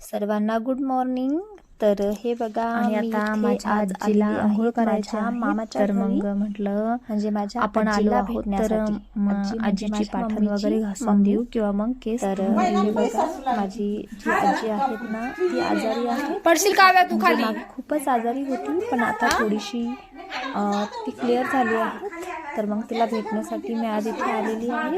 सर्वांना good morning तर हे बघा आणि मी आता माझ्या आज आजीला आंघोळ आहे करायची माझ्या आहे. मामाच्या तर. मग म्हटलं म्हणजे माझ्या आपण आलो आहोत तर म्हणजे आजीची पाठण वगैरे घासून. देऊ किंवा मग केस तर हे बघा माझी जी आजी आहेत ना ती आजारी आहे. पडशील काव्या तू खाली? म्हणजे मागे खूपच आजारी होती पण आता थोडीशी ती क्लिअर झाली आहे. तर मग तिला भेटण्यासाठी मी आज इथे आलेली आहे.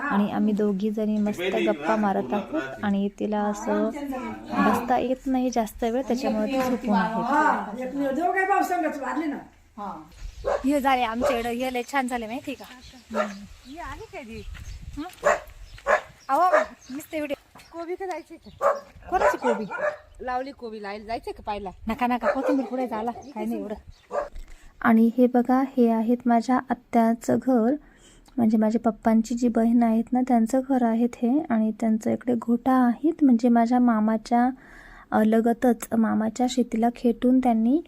आणि आम्ही दोघी जणी मस्त गप्पा मारत आहोत. आणि तिला असं बसता येत नाही जास्त वेळ त्याच्यामुळे ती झोपून आहे. हे झाले आमच्याकडे हे लय छान झाले माहिती का? अहो नुसते कोबी का कोणाची कोबी? लावली कोबी लायला जायचंय का पाहिला नका नका कोथिंबीर पुढे झाला काही नाही एवढं. आणि हे बघा हे आहेत माझ्या आत्याचं घर. म्हणजे माझ्या पप्पांची जी बहीण आहेत ना त्यांचं घर आहेत हे. आणि त्यांचं इकडे घोटा आहेत. म्हणजे माझ्या मामाच्या लगतच मामाच्या शेतीला खेटून त्यांनी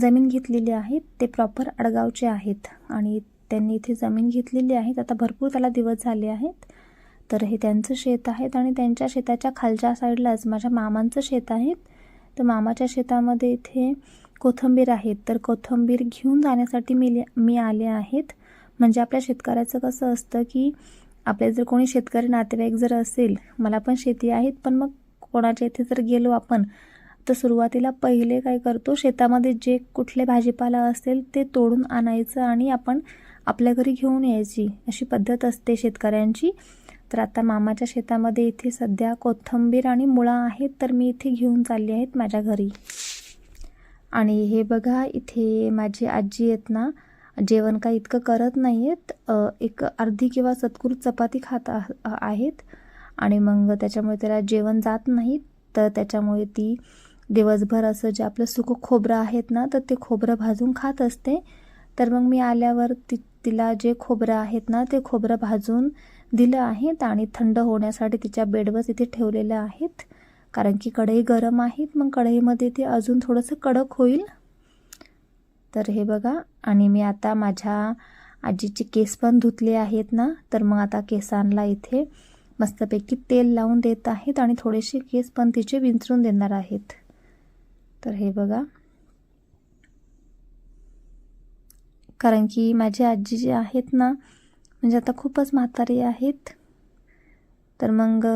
जमीन घेतलेली आहे. ते प्रॉपर अडगावचे आहेत. आणि त्यांनी इथे जमीन घेतलेली आहे. आता भरपूर त्याला दिवस झाले आहेत. तर हे त्यांचं शेत आहेत. आणि त्यांच्या शेताच्या खालच्या साईडलाच माझ्या मामांचं शेत आहे. तर मामाच्या शेतामध्ये इथे कोथंबीर आहेत तर कोथंबीर घेऊन जाण्यासाठी मी मी आले आहेत. म्हणजे आपल्या शेतकऱ्याचं कसं असतं की आपले जर कोणी शेतकरी नातेवाईक जर असेल मला पण शेती आहेत पण मग कोणाच्या इथे जर गेलो आपण तर सुरुवातीला पहिले काय करतो शेतामध्ये जे कुठले भाजीपाला असेल ते तोडून आणायचं आणि आपण आपल्या घरी घेऊन यायची. अशी पद्धत असते शेतकऱ्यांची. तर आता मामाच्या शेतामध्ये इथे सध्या कोथंबीर आणि मुळा आहेत तर मी इथे घेऊन चालली आहेत माझ्या घरी. आणि हे बघा इथे माझी आजी आहेत ना जेवण काही इतकं करत नाही आहेत एक अर्धी किंवा सत्कुर चपाती खात आहेत. आणि मग त्याच्यामुळे त्याला जेवण जात नाही. तर त्याच्यामुळे ती दिवसभर असं जे आपलं सुकं खोबरं आहेत ना तर ते खोबरं भाजून खात असते. तर मग मी आल्यावर ती तिला जे खोबरं आहेत ना ते खोबरं भाजून दिलं आहेत आणि थंड होण्यासाठी तिच्या बेडवर तिथे ठेवलेलं आहेत. कारण की कढई गरम आहेत मग कढईमध्ये ते अजून थोडंसं कडक होईल. तर हे बघा आणि मी आता माझ्या आजीचे केस पण धुतले आहेत ना तर मग आता केसांना इथे मस्तपैकी तेल लावून देत आहेत आणि थोडेसे केस पण तिचे विंचरून देणार आहेत. तर हे बघा. कारण की माझी आजी जी आहेत ना म्हणजे आता खूपच म्हातारी आहेत. तर मग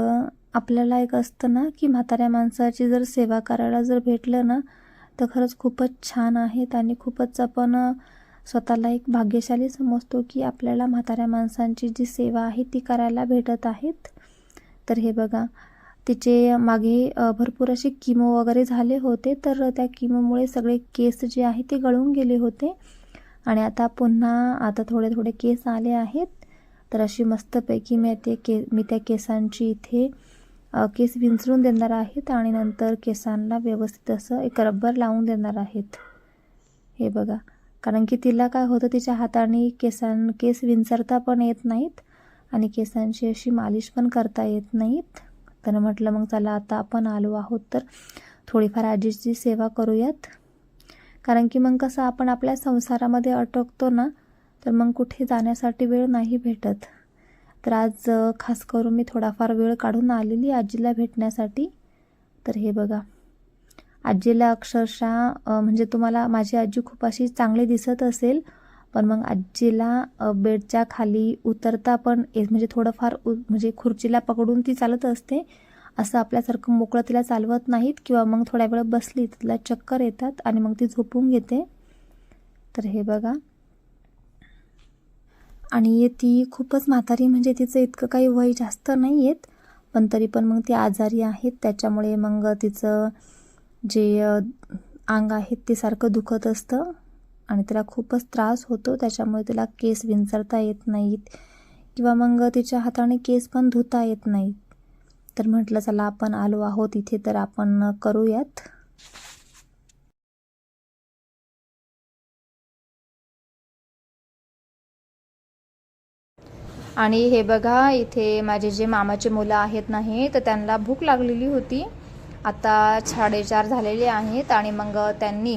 आपल्याला एक असतं ना की म्हाताऱ्या माणसाची जर सेवा करायला जर भेटलं ना तर खरंच खूपच छान आहेत आणि खूपच आपण स्वतःला एक भाग्यशाली समजतो की आपल्याला म्हाताऱ्या माणसांची जी सेवा आहे ती करायला भेटत आहेत. तर हे बघा तिचे मागे भरपूर असे किमो वगैरे झाले होते तर त्या किमोमुळे सगळे केस जे आहे ते गळून गेले होते. आणि आता पुन्हा आता थोडे थोडे केस आले आहेत. तर अशी मस्तपैकी मी ते के मी त्या केसांची इथे केस विंचरून देणार आहेत आणि नंतर केसांना व्यवस्थित असं एक रब्बर लावून देणार आहेत. हे बघा. कारण की तिला काय होतं तिच्या हाताने केसां केस विंचरता पण येत नाहीत आणि केसांची अशी मालिश पण करता येत नाहीत. तर म्हटलं मग चला आता आपण आलो आहोत तर थोडीफार आजीची सेवा करूयात. कारण की मग कसं आपण आपल्या संसारामध्ये अटकतो ना तर मग कुठे जाण्यासाठी वेळ नाही भेटत. तर आज खास करून मी थोडाफार वेळ काढून आलेली आजीला भेटण्यासाठी. तर हे बघा. आजीला अक्षरशः म्हणजे तुम्हाला माझी आजी खूप अशी चांगली दिसत असेल पण मग आजीला बेडच्या खाली उतरता पण म्हणजे थोडंफार उ म्हणजे खुर्चीला पकडून ती चालत असते. असं आपल्यासारखं मोकळं तिला चालवत नाहीत किंवा मग थोड्या वेळ बसली तिला चक्कर येतात आणि मग ती झोपून घेते. तर हे बघा. आणि ती खूपच म्हातारी म्हणजे तिचं इतकं काही वय जास्त नाही आहेत पण तरी पण मग ती आजारी आहेत. त्याच्यामुळे मग तिचं जे अंग आहेत ते सारखं दुखत असतं आणि तिला खूपच त्रास होतो. त्याच्यामुळे तिला केस विंचरता येत नाहीत किंवा मग तिच्या हाताने केस पण धुता येत नाहीत. तर म्हटलं चला आपण आलो आहोत इथे तर आपण करूयात. आणि हे बघा इथे माझे जे मामाचे मुलं आहेत नाही तर त्यांना भूक लागलेली होती. आता साडेचार झालेले आहेत आणि मग त्यांनी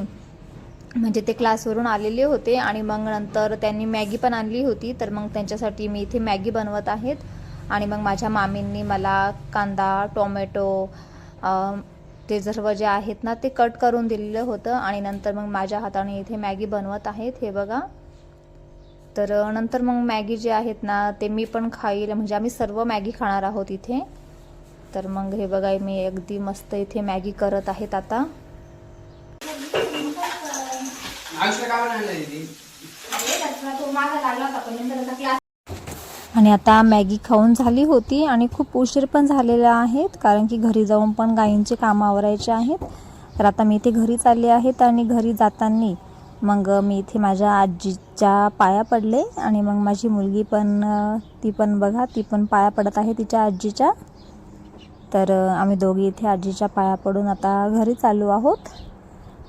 म्हणजे ते क्लासवरून आलेले होते आणि मग नंतर त्यांनी मॅगी पण आणली होती. तर मग त्यांच्यासाठी मी इथे मॅगी बनवत आहेत. आणि मग माझ्या मामींनी मला कांदा टोमॅटो ते सर्व जे आहेत ना ते कट करून दिलेलं होतं. आणि नंतर मग माझ्या हाताने इथे मॅगी बनवत आहेत. हे बघा. तर नंतर मग मॅगी जे आहेत ना ते मी पण खाईल. म्हणजे आम्ही सर्व मॅगी खाणार आहोत इथे. तर मग हे बघा मी अगदी मस्त इथे मॅगी करत आहेत आता. आणि आता मॅगी खाऊन झाली होती आणि खूप उशीर पण झालेला आहेत कारण की घरी जाऊन पण गायींचे कामं आवरायचे आहेत. तर आता मी इथे घरी चालले आहेत आणि घरी जाताना मग मी इथे माझ्या आजीच्या पाया पडले आणि मग माझी मुलगी पण ती पण बघा ती पण पाया पडत आहे तिच्या आजीच्या. तर आम्ही दोघी इथे आजीच्या पाया पडून आता घरी चालू आहोत.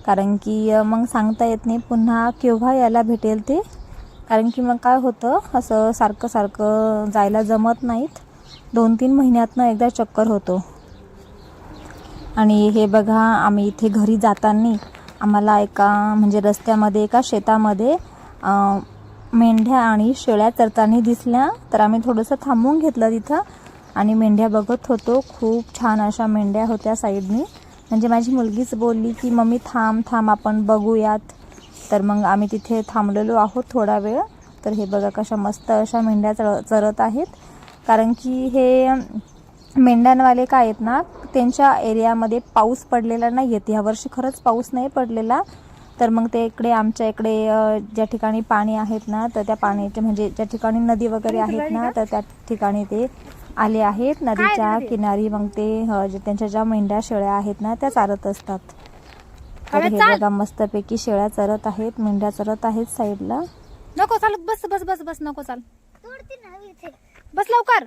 कारण की मग सांगता येत नाही पुन्हा केव्हा यायला भेटेल ते. कारण की मग काय होतं असं सारखं सारखं जायला जमत नाहीत. दोन तीन महिन्यातनं एकदा चक्कर होतो. आणि हे बघा आम्ही इथे घरी जाताना आम्हाला एका म्हणजे रस्त्यामध्ये एका शेतामध्ये मेंढ्या आणि शेळ्या चरताना दिसल्या. तर आम्ही थोडंसं थांबून घेतलं तिथं आणि मेंढ्या बघत होतो. खूप छान अशा मेंढ्या होत्या साईडनी. म्हणजे माझी मुलगीच बोलली की मम्मी थांब थांब आपण बघूयात. तर मग आम्ही तिथे थांबलेलो आहोत थोडा वेळ. तर हे बघा कशा मस्त अशा मेंढ्या चर चरत आहेत. कारण की हे मेंढ्यांवाले काय आहेत ना त्यांच्या एरियामध्ये पाऊस पडलेला नाही आहेत यावर्षी खरंच पाऊस नाही पडलेला. तर मग ते इकडे आमच्या इकडे ज्या ठिकाणी पाणी आहेत ना तर त्या पाण्याचे म्हणजे ज्या ठिकाणी नदी वगैरे आहेत ना तर त्या ठिकाणी ते आले आहेत. नदीच्या किनारी मग ते त्यांच्या ज्या मेंढ्या शेळ्या आहेत ना त्या चारत असतात. तर हे बघा मस्तपैकी शेळ्या चरत आहेत मेंढ्या चरत आहेत साईडला. नको चाल बस बस बस बस नको चाल. बस लवकर.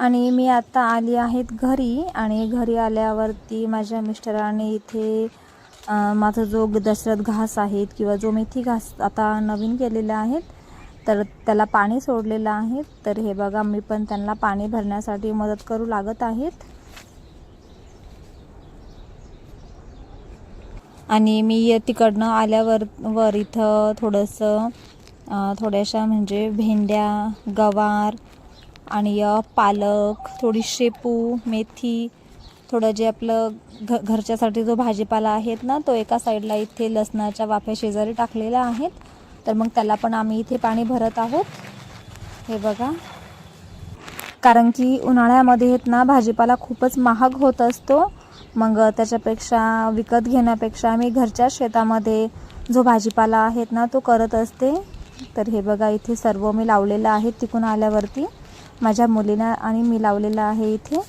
आणि मी आता आली आहेत घरी आणि घरी आल्यावरती माझ्या मिस्टरांनी इथे माझा जो दशरथ घास आहेत किंवा जो मेथी घास आता नवीन केलेला आहेत तर त्याला पाणी सोडलेलं आहे. तर हे बघा मी पण त्यांना पाणी भरण्यासाठी मदत करू लागत आहेत. आणि मी तिकडनं आल्यावर वर इथं थोडंसं थोड्याशा म्हणजे भेंड्या गवार आणि पालक थोडी शेपू मेथी थोडं जे आपलं घ घरच्यासाठी जो भाजीपाला आहेत ना तो एका साईडला इथे लसणाच्या वाफ्या शेजारी टाकलेल्या आहेत. तर मग त्याला पण आम्ही इथे पाणी भरत आहोत. हे बघा. कारण की उन्हाळ्यामध्ये आहेत ना भाजीपाला खूपच महाग होत असतो. मग त्याच्यापेक्षा विकत घेण्यापेक्षा आम्ही घरच्या शेतामध्ये जो भाजीपाला आहेत ना तो करत असते. तर हे बघा इथे सर्व मी लावलेलं आहे तिकून आल्यावरती. माझ्या मुलीला आणि मी लावलेलं आहे इथे.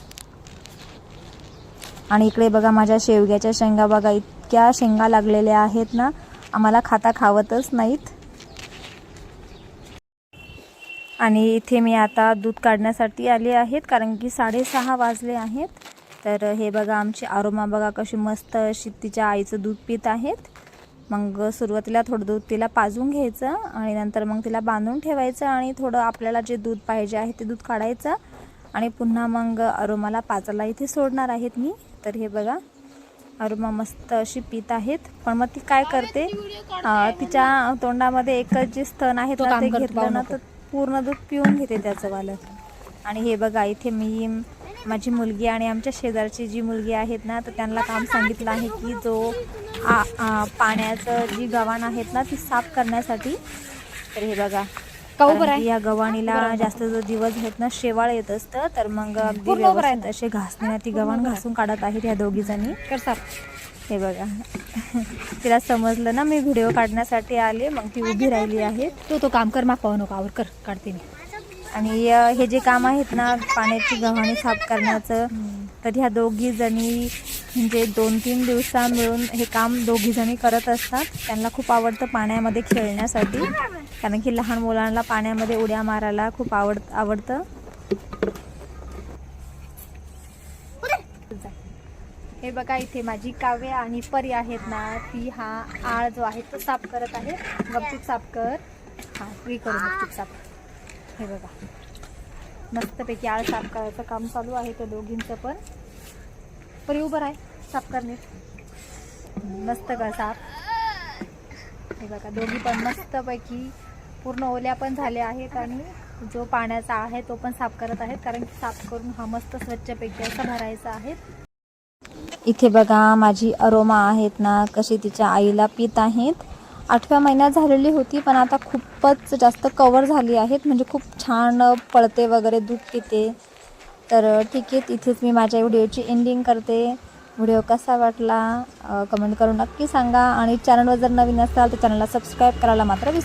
आणि इकडे बघा माझ्या शेवग्याच्या शेंगा बघा इतक्या शेंगा लागलेल्या आहेत ना आम्हाला खाता खावतच नाहीत. आणि इथे मी आता दूध काढण्यासाठी आले आहेत कारण की साडेसहा वाजले आहेत. तर हे बघा आमची आरोमा बघा कशी मस्त अशी तिच्या आईचं दूध पित आहेत. मग सुरुवातीला थोडं दूध तिला पाजून घ्यायचं आणि नंतर मग तिला बांधून ठेवायचं आणि थोडं आपल्याला जे दूध पाहिजे आहे ते दूध काढायचं. आणि पुन्हा मग अरोमाला पाचाला इथे सोडणार आहेत मी. तर हे बघा अरुमा मस्त अशी पित आहेत. पण मग ती काय करते? तिच्या तोंडामध्ये एकच जे स्तन आहे तो ना ते घेतलं ना तर पूर्ण दूध पिऊन घेते त्याचं वालं आणि हे बघा इथे मी माझी मुलगी आणि आमच्या शेजारची जी मुलगी आहेत ना तर त्यांना काम सांगितलं आहे की जो आ, आ, पाण्याचं जी गव्हाण आहेत ना ती साफ करण्यासाठी. तर हे बघा. कारण? की या गव्हाणीला जास्त जो दिवस आहेत ना शेवाळ येत असतं. तर मग अगदी व्यवस्थित असे घासणीने ती गव्हाण घासून काढत आहेत ह्या दोघी जणी. हे बघा. तिला समजलं ना मी व्हिडिओ काढण्यासाठी आले. मग ती उभी राहिली आहे तू तो काम कर मागवा नको. आवर कर. काढते मी. आणि हे जे काम आहेत ना पाण्याची गव्हाणी साफ करण्याचं तर ह्या दोघी जणी म्हणजे दोन तीन दिवसा मिळून हे काम दोघीजणी करत असतात. त्यांना खूप आवडतं पाण्यामध्ये खेळण्यासाठी. कारण की लहान मुलांना पाण्यामध्ये उड्या मारायला खूप आवड आवडतं. हे बघा इथे माझी काव्य आणि परी आहेत ना ती हा आळ जो आहे तो साफ करत आहे. गपचूप साफ कर. हा ती करू गपचूप साफ. हे बघा. मस्तपैकी आळ साफ करायचं काम चालू आहे त्या दोघींचं पण. परी उभं आहे साफ करणे. मस्त का साफ. हे बघा दोघी पण मस्तपैकी पूर्ण ओल्या पण झाल्या आहेत आणि जो पाण्याचा आहे तो पण साफ करत आहेत कारण की साफ करून हा मस्त स्वच्छपैकी असा भरायचा आहे. इथे बघा माझी अरोमा आहेत ना कशी तिच्या आईला पित आहेत. आठव्या महिन्यात झालेली होती पण आता खूपच जास्त कवर झाली आहेत म्हणजे खूप छान पळते वगैरे दूध पिते. तर ठीक आहे इथेच मी माझ्या व्हिडिओची एंडिंग करते. व्हिडिओ कसा वाटला कमेंट करून नक्की सांगा. आणि चॅनलवर जर नवीन असाल तर चॅनलला सबस्क्राईब करायला मात्र विसरू